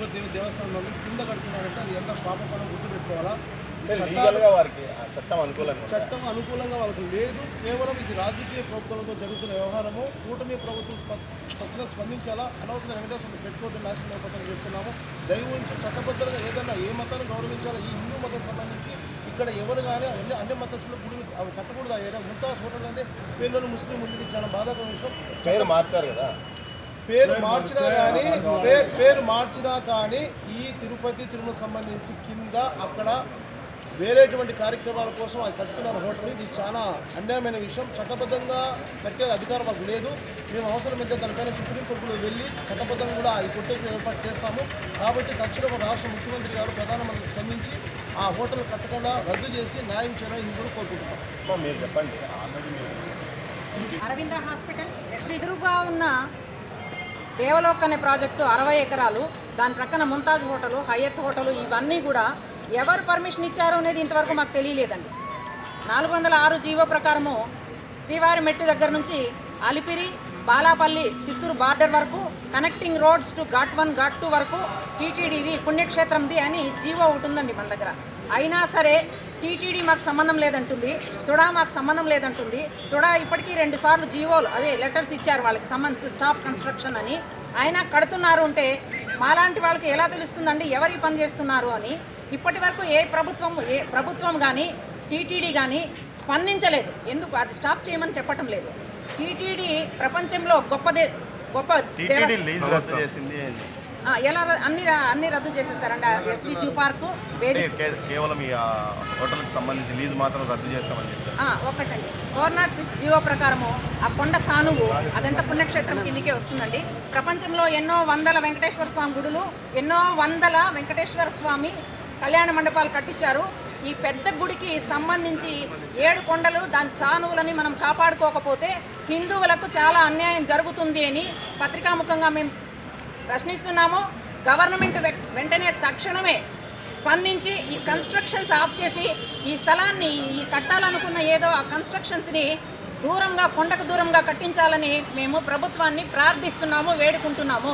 ఈశ్వర దేవి దేవస్థానంలో కింద కడుతున్నారంటే అది ఎంత పాపపరం గుర్తుపెట్టుకోవాలా? లీగల్గా వారికి ఆ చట్టం అనుకూలంగా? చట్టం అనుకూలంగా వాళ్ళకు లేదు. కేవలం ఇది రాజకీయ ప్రభుత్వంతో జరుగుతున్న వ్యవహారము. కూటమి ప్రభుత్వం తక్షణ స్పందించాలా? అనవసర వెంకటేశ్వరం పెట్టుకోవడం నాశనం అయిపోతుందని చెప్తున్నాము. దయవుంచి చట్టబద్ధంగా ఏదైనా ఏ మతాన్ని గౌరవించాలో? ఈ హిందూ మతం సంబంధించి ఇక్కడ ఎవరు కానీ అన్ని అన్ని మతస్థులు గుడి అవి కట్టకూడదు ముంతాజ్ హోటల్ అనేది పేర్లోని ముస్లిం ఉంది చాలా బాధాకరమైన విషయం. మార్చారు కదా. పేరు మార్చినా కానీ పేరు పేరు మార్చినా కానీ ఈ తిరుపతి తిరుమల సంబంధించి కింద అక్కడ వేరేటువంటి కార్యక్రమాల కోసం అది కట్టుతున్న హోటల్ ఇది. చాలా అన్యాయమైన విషయం. చట్టబద్ధంగా కట్టే అధికారం మాకు లేదు. మేము అవసరమైతే దానిపైన సుప్రీంకోర్టులో వెళ్ళి చట్టబద్ధంగా కూడా ఈ కొట్టేషన్ ఏర్పాటు చేస్తాము. కాబట్టి తక్షణం రాష్ట్ర ముఖ్యమంత్రి గారు ప్రధానమంత్రి స్పందించి ఆ హోటల్ కట్టకుండా రద్దు చేసి న్యాయం చేయాలని ఇందులో కోరుకుంటున్నాం. మీరు చెప్పండి. అరవింద హాస్పిటల్ ఎదురుగా ఉన్న దేవలోక్ అనే ప్రాజెక్టు అరవై ఎకరాలు. దాని ప్రక్కన ముంతాజ్ హోటలు హయత్ హోటలు ఇవన్నీ కూడా ఎవరు పర్మిషన్ ఇచ్చారో అనేది ఇంతవరకు మాకు తెలియలేదండి. నాలుగు వందల ఆరు జీవో ప్రకారము శ్రీవారి మెట్టు దగ్గర నుంచి అలిపిరి బాలాపల్లి చిత్తూరు బార్డర్ వరకు connecting roads to ghat one ghat two వరకు టీటీడీది పుణ్యక్షేత్రంది అని జీవో ఒకటి ఉందండి మన దగ్గర. అయినా సరే టీటీడీ మాకు సంబంధం లేదంటుంది తుడా మాకు సంబంధం లేదంటుంది. తుడా ఇప్పటికీ రెండు సార్లు జీవోలు అదే లెటర్స్ ఇచ్చారు వాళ్ళకి సంబంధించి స్టాప్ కన్స్ట్రక్షన్ అని. అయినా కడుతున్నారు అంటే మాలాంటి వాళ్ళకి ఎలా తెలుస్తుందండి? ఎవరు పని చేస్తున్నారు అని. ఇప్పటి వరకు ఏ ప్రభుత్వం ఏ ప్రభుత్వం కానీ టీటీడీ కానీ స్పందించలేదు. ఎందుకు? అది స్టాప్ చేయమని చెప్పటం లేదు. టీటీడీ ప్రపంచంలో గొప్ప దే గొప్ప టీటీడీ దేవస్థానం లీజ్ రద్దు చేసింది. ఆ, ఎలా అన్ని అన్ని రద్దు చేసేసారండి ఎస్వి జూ పార్కు? కేవలం ఈ హోటల్కి సంబంధించి లీజ్ మాత్రం రద్దు చేస్తామని ఒకటండి ఫోర్ నాట్ సిక్స్ జీవో ప్రకారము ఆ కొండ సానువు అదంతా పుణ్యక్షేత్రం కిందికే వస్తుందండి. ప్రపంచంలో ఎన్నో వందల వెంకటేశ్వర స్వామి గుడులు ఎన్నో వందల వెంకటేశ్వర స్వామి కళ్యాణ మండపాలు కట్టించారు. ఈ పెద్ద గుడికి సంబంధించి ఏడు కొండలు దాని సానువులని మనం కాపాడుకోకపోతే హిందువులకు చాలా అన్యాయం జరుగుతుంది అని పత్రికాముఖంగా మేము ప్రశ్నిస్తున్నాము. గవర్నమెంట్ వెంటనే తక్షణమే స్పందించి ఈ కన్స్ట్రక్షన్స్ ఆఫ్ చేసి ఈ స్థలాన్ని ఈ కట్టాలనుకున్న ఏదో ఆ కన్స్ట్రక్షన్స్ని దూరంగా కొండకు దూరంగా కట్టించాలని మేము ప్రభుత్వాన్ని ప్రార్థిస్తున్నాము వేడుకుంటున్నాము.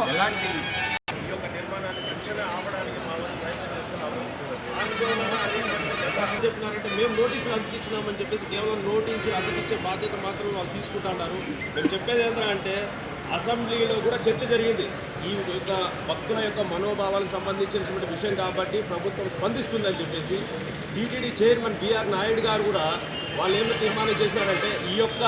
చెప్తున్నారంటే మేము నోటీసులు అందించినామని చెప్పేసి కేవలం నోటీసులు అందించే బాధ్యత మాత్రమే వాళ్ళు తీసుకుంటున్నారు మేము చెప్పేది ఏంటంటే అసెంబ్లీలో కూడా చర్చ జరిగింది. ఈ యొక్క భక్తుల యొక్క మనోభావాలకు సంబంధించినటువంటి విషయం కాబట్టి ప్రభుత్వం స్పందిస్తుందని చెప్పేసి టీటీడీ చైర్మన్ బీఆర్ నాయుడు గారు కూడా వాళ్ళు ఏమైనా తీర్మానం చేశారంటే ఈ యొక్క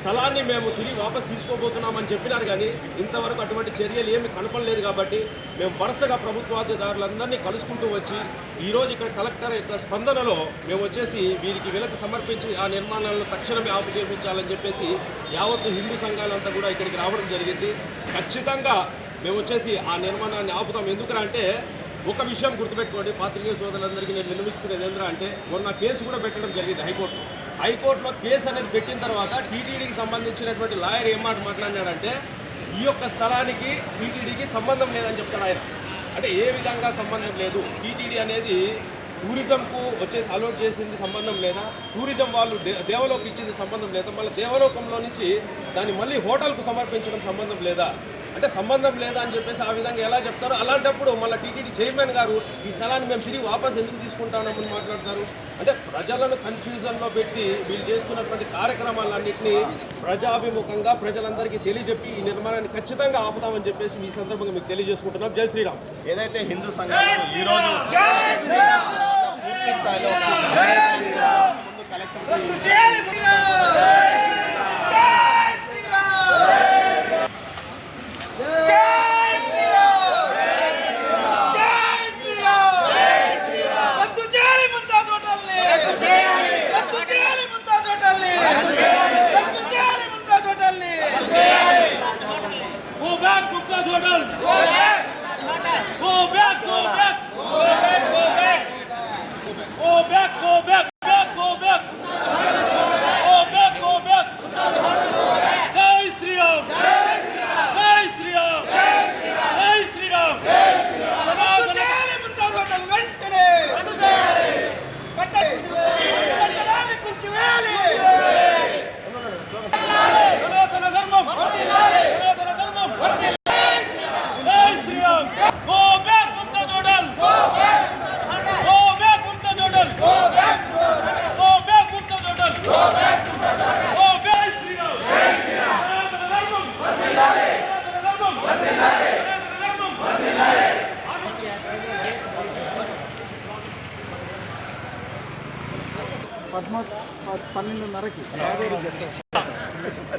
స్థలాన్ని మేము తిరిగి వాపస్ తీసుకోబోతున్నామని చెప్పినారు కానీ ఇంతవరకు అటువంటి చర్యలు ఏమి కనపడలేదు కాబట్టి మేము వరుసగా ప్రభుత్వాధికారులందరినీ కలుసుకుంటూ వచ్చి ఈరోజు ఇక్కడ కలెక్టర్ యొక్క స్పందనలో మేము వచ్చేసి వీరికి వినతి సమర్పించి ఆ నిర్మాణాలను తక్షణమే ఆపు చేయించాలని చెప్పేసి యావత్తు హిందూ సంఘాలంతా కూడా ఇక్కడికి రావడం జరిగింది. ఖచ్చితంగా మేము వచ్చేసి ఆ నిర్మాణాన్ని ఆపుతాం. ఎందుకురా అంటే ఒక విషయం గుర్తుపెట్టుకోండి. పాత్రికేయ సోదరులందరికీ నేను విన్నవించుకునేది ఏంద్రా అంటే మొన్న కేసు కూడా పెట్టడం జరిగింది హైకోర్టు హైకోర్టులో కేసు అనేది పెట్టిన తర్వాత టీటీడీకి సంబంధించినటువంటి లాయర్ ఏం మాట మాట్లాడినాడంటే ఈ యొక్క స్థలానికి టీటీడీకి సంబంధం లేదని చెప్తాడు ఆయన. అంటే ఏ విధంగా సంబంధం లేదు? టీటీడీ అనేది టూరిజంకు వచ్చేసి అలౌట్ చేసింది సంబంధం లేదా? టూరిజం వాళ్ళు దేవలోకి ఇచ్చింది సంబంధం లేదా? మళ్ళీ దేవలోకంలో నుంచి దాన్ని మళ్ళీ హోటల్కు సమర్పించడం సంబంధం లేదా? అంటే సంబంధం లేదా అని చెప్పేసి ఆ విధంగా ఎలా చెప్తారు అలాంటప్పుడు మళ్ళీ టీటీడీ చైర్మన్ గారు ఈ స్థలాన్ని మేము తిరిగి వాపస్ ఎందుకు తీసుకుంటామని మాట్లాడతారు? అంటే ప్రజలను కన్ఫ్యూజన్లో పెట్టి వీళ్ళు చేస్తున్నటువంటి కార్యక్రమాలన్నింటినీ ప్రజాభిముఖంగా ప్రజలందరికీ తెలియజెప్పి ఈ నిర్మాణాన్ని ఖచ్చితంగా ఆపుతామని చెప్పేసి ఈ సందర్భంగా మీకు తెలియజేసుకుంటున్నాం. జై శ్రీరామ్. ఏదైతే హిందూ సంఘాలు పూర్తి స్థాయిలో కలెక్టర్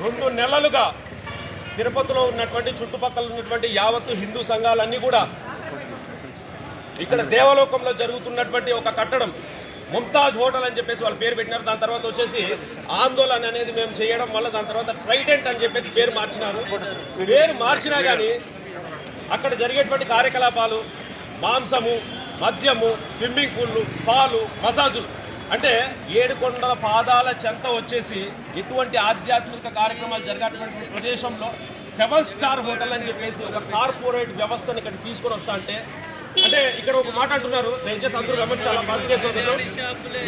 రెండు నెలలుగా తిరుపతిలో ఉన్నటువంటి చుట్టుపక్కల ఉన్నటువంటి యావత్తు హిందూ సంఘాలన్నీ కూడా ఇక్కడ దేవలోకంలో జరుగుతున్నటువంటి ఒక కట్టడం ముంతాజ్ హోటల్ అని చెప్పేసి వాళ్ళు పేరు పెట్టినారు. దాని తర్వాత వచ్చేసి ఆందోళన అనేది మేము చేయడం వల్ల దాని తర్వాత ట్రైడెంట్ అని చెప్పేసి పేరు మార్చినారు. పేరు మార్చినా కానీ అక్కడ జరిగేటువంటి కార్యకలాపాలు మాంసము మద్యము స్విమ్మింగ్ పూల్లు స్పాలు మసాజులు అంటే ఏడుకొండల పాదాల చెంత వచ్చేసి ఎటువంటి ఆధ్యాత్మిక కార్యక్రమాలు జరిగేటువంటి ప్రదేశంలో సెవెన్ స్టార్ హోటల్ అని చెప్పేసి ఒక కార్పొరేట్ వ్యవస్థను ఇక్కడ తీసుకొని వస్తా అంటే అంటే ఇక్కడ ఒక మాట అంటున్నారు. దయచేసి అందరూ గమనించాలా భారతదేశంలో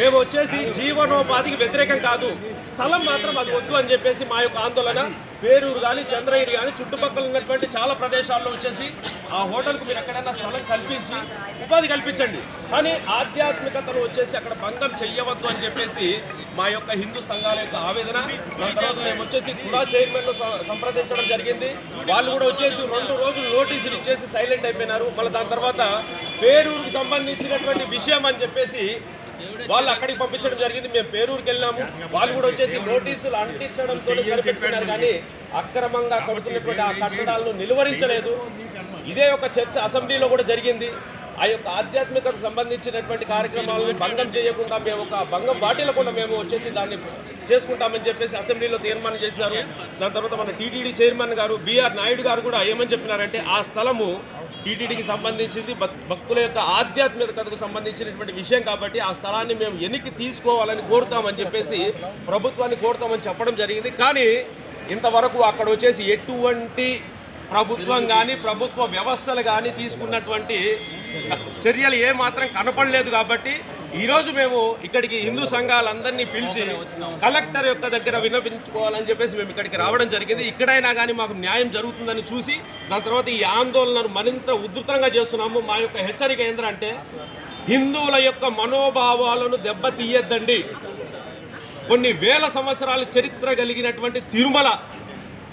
మేము వచ్చేసి జీవనోపాధికి వ్యతిరేకం కాదు స్థలం మాత్రం అది వద్దు అని చెప్పేసి మా యొక్క ఆందోళన. పేరూరు కానీ చంద్రగిరి కానీ చుట్టుపక్కల ఉన్నటువంటి చాలా ప్రదేశాల్లో వచ్చేసి ఆ హోటల్కు మీరు ఎక్కడైనా స్థలం కల్పించి ఉపాధి కల్పించండి. కానీ ఆధ్యాత్మికతను వచ్చేసి అక్కడ భంగం చెయ్యవద్దు అని చెప్పేసి మా యొక్క హిందూ సంఘాల యొక్క ఆవేదన. దాని తర్వాత మేము వచ్చేసి కులా చైర్మన్ సంప్రదించడం జరిగింది. వాళ్ళు కూడా వచ్చేసి రెండు రోజులు నోటీసులు ఇచ్చేసి సైలెంట్ అయిపోయినారు. మళ్ళీ దాని తర్వాత పేరూరుకు సంబంధించినటువంటి విషయం అని చెప్పేసి వాళ్ళు అక్కడికి పంపించడం జరిగింది. మేము పేరూరుకి వెళ్ళినాము. వాళ్ళు కూడా వచ్చేసి నోటీసులు అంటించడంతో సరిపెట్టుకున్నారు. కానీ అక్రమంగా కొడుతున్నటువంటి ఆ కట్టడాలను నిలువరించలేదు. ఇదే ఒక చర్చ అసెంబ్లీలో కూడా జరిగింది. ఆ యొక్క ఆధ్యాత్మికతకు సంబంధించినటువంటి కార్యక్రమాలను భంగం చేయకుండా మేము ఒక భంగం వాటిల్లకుండా మేము వచ్చేసి దాన్ని చేసుకుంటామని చెప్పేసి అసెంబ్లీలో తీర్మానం చేసినారు దాని తర్వాత మన TTD chairman garu BR Naidu garu కూడా ఏమని చెప్పినారంటే ఆ స్థలము టీటీడీకి సంబంధించింది భక్- భక్తుల యొక్క ఆధ్యాత్మికతకు సంబంధించినటువంటి విషయం కాబట్టి ఆ స్థలాన్ని మేము ఎన్నికి తీసుకోవాలని కోరుతామని చెప్పేసి ప్రభుత్వాన్ని కోరుతామని చెప్పడం జరిగింది. కానీ ఇంతవరకు అక్కడ వచ్చేసి ఎటువంటి ప్రభుత్వం కానీ ప్రభుత్వ వ్యవస్థలు కానీ తీసుకున్నటువంటి చర్యలు ఏ మాత్రం కనపడలేదు కాబట్టి ఈరోజు మేము ఇక్కడికి హిందూ సంఘాలందరినీ పిలిచి కలెక్టర్ యొక్క దగ్గర విన్నపించుకోవాలని చెప్పేసి మేము ఇక్కడికి రావడం జరిగింది. ఇక్కడైనా కానీ మాకు న్యాయం జరుగుతుందని చూసి దాని తర్వాత ఈ ఆందోళనను మరింత ఉధృతంగా చేస్తున్నాము. మా యొక్క హెచ్చరిక ఏంటంటే హిందువుల యొక్క మనోభావాలను దెబ్బతీయద్దండి కొన్ని వేల సంవత్సరాల చరిత్ర కలిగినటువంటి తిరుమల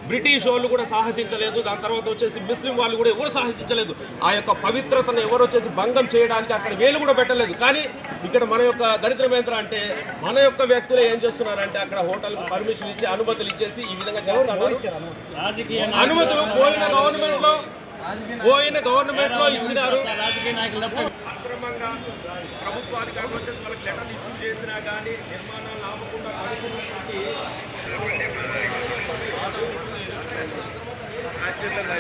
బ్రిటిష్ వాళ్ళు కూడా సాహసించలేదు. దాని తర్వాత వచ్చేసి ముస్లిం వాళ్ళు కూడా ఎవరు సాహసించలేదు. ఆ యొక్క పవిత్రతను ఎవరు వచ్చేసి భంగం చేయడానికి అక్కడ వేలు కూడా పెట్టలేదు. కానీ ఇక్కడ మన యొక్క దరిద్రం ఏంద్ర అంటే మన యొక్క వ్యక్తులు ఏం చేస్తున్నారంటే అక్కడ హోటల్ పర్మిషన్ ఇచ్చి అనుమతులు ఇచ్చేసి ఈ విధంగా రాజకీయ అనుమతులు పోయిన గవర్నమెంట్లో పోయిన గవర్నమెంట్లో ఇచ్చినారు. రాజకీయ నాయకులు తప్ప అక్రమంగా వచ్చేసి లెటర్లు ఇష్యూ చేసినా కానీ నిర్మాణాలు ఆపకుండా ఖచ్చితంగా